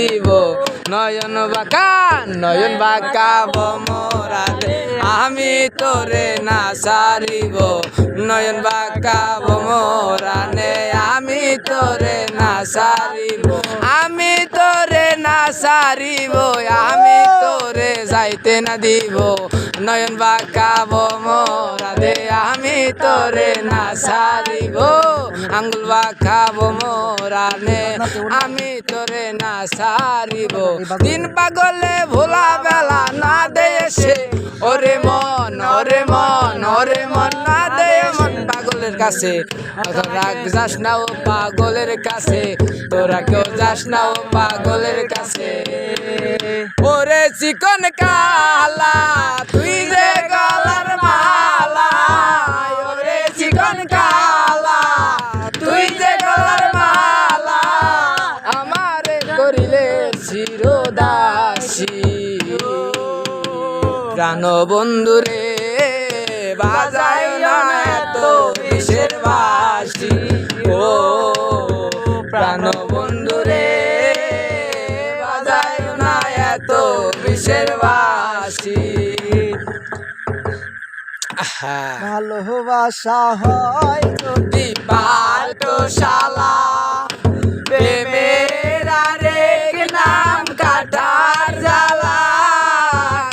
দিব নয়ন বাঁকা নয়ন বাঁকা ভমরা দে আমি তোরে না সারিব। নয়ন বাঁকা ভমরানে আমি তোরে না সারিব। আমি তোরে না সারিব যাইতে না দিব, নয়ন বাঁকা ভমরা দে, আমি তোরে না সারিব আঙ্গুল বাঁকা ভমরানে আমি তোরে না সারিব দিন পাগলে ভোলা বেলা না দেশে ওরে মন ওরে মন ওরে মন না দে মন পাগলের কাছে। তোরা যাস না ও পাগলের কাছে। তোরা কেউ যাস না ও পাগলের কাছে। ওরে চিকন কালা, তুই যে গলার মালা। ওরে চিকন কালা, তুই যে গলার মালা। আমারে করিলে প্রাণ বন্ধুরে বাজায় বিষের বাসি ভালোবাসা হয় যদি পাল্টো শালা প্রেমের আরেক নাম কাটার জ্বালা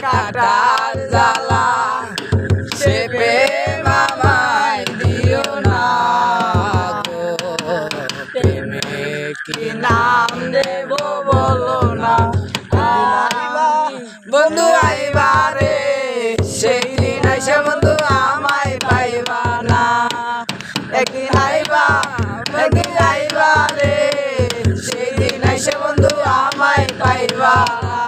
কাটার জ্বালা। সে প্রেম আমায় দিও না গো। প্রেমে কি নাম দেব বলো? একদিন আইবা একদিন আইবা রে সেই দিন আইসা বন্ধু আমায় পাইবা না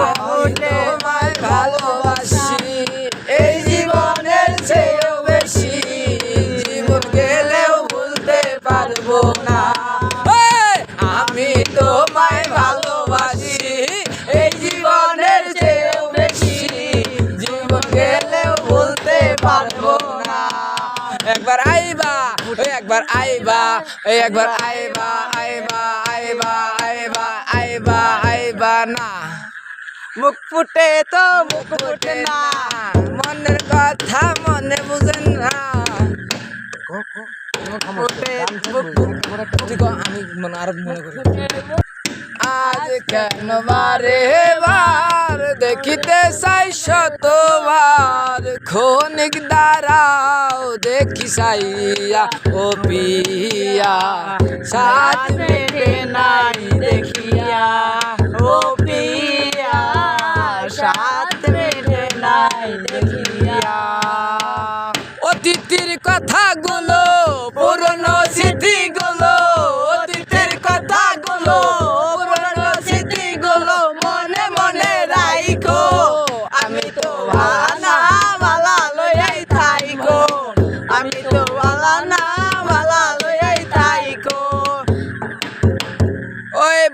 আমি তোমায় ভালোবাসি আইবা একবার আইবা একবার আইবা আইবা আইবা আইবা আইবা আইবা না। মুখ ফুটে তো মুখ ফুটে না। মনের কথা মনে বুঝেন না। আমি মনে আরও মনে করি। আজ কেন বারে বার দেখিতে চাই শতবার। খনিক দাঁড়াও দেখি সাইয়া ও পিয়া সাত পেটে নাই দেখিয়া, ও পিয়া সাত পেটে নাই দেখিয়া। অতীতের কথাগুলো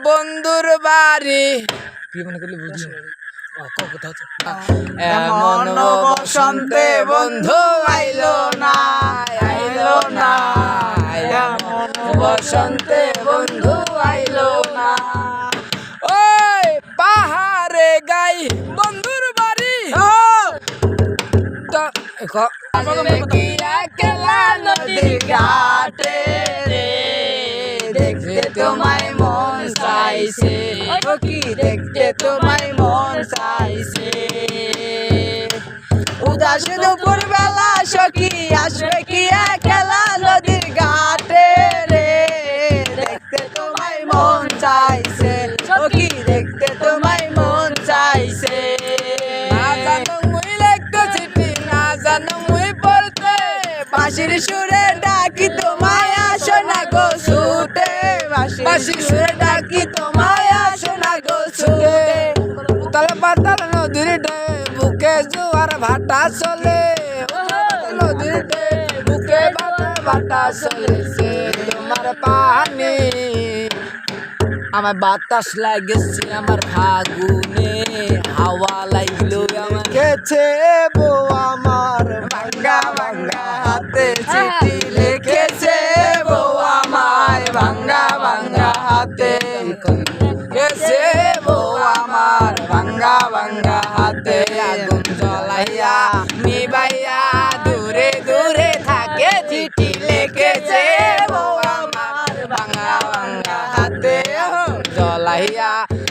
বন্ধুর বাড়ি। কি মনে করলি বুঝি এমন বসন্তে বন্ধু আইলো না আইলো না। এমন বসন্তে বন্ধু আইলো না। ওই পাহাড়ে গাই বন্ধুর বাড়ি। তো ক- কি নদীর ঘাটে রে? দেখতে তোমায় চাইছে। কি দেখতে তোমায় মন চাইছে? উদাস দুপুর বেলা সখী আসবে কি একলা নদীর ঘাটে রে? দেখতে তোমায় মন চাইছে। সখী দেখতে তোমায় মন চাইছে? বাঁশির সুরে ডাকি তোমায় আসো না গো ছুটে। বাঁশির সুরে ডাকি তোমায় আসো না গো ছুটে তলে পাতাল নদীর ডে বুকে জোয়ার ভাটা চলে। নদীর ডে বুকে ভাটা ভাটা চলেছে তোমার পানি। আমার বাতাস লাগেছে আমার ফাগুনে। হাওয়া লাগল আমার। গেছে বউ আমার ভাঙ্গা ভাঙ্গা হাতে চিঠি। আগুন নিবাইয়া দূরে দূরে থাকে চিঠি বউ আমার ভাঙা ভাঙা হাতে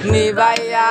নিবাইয়া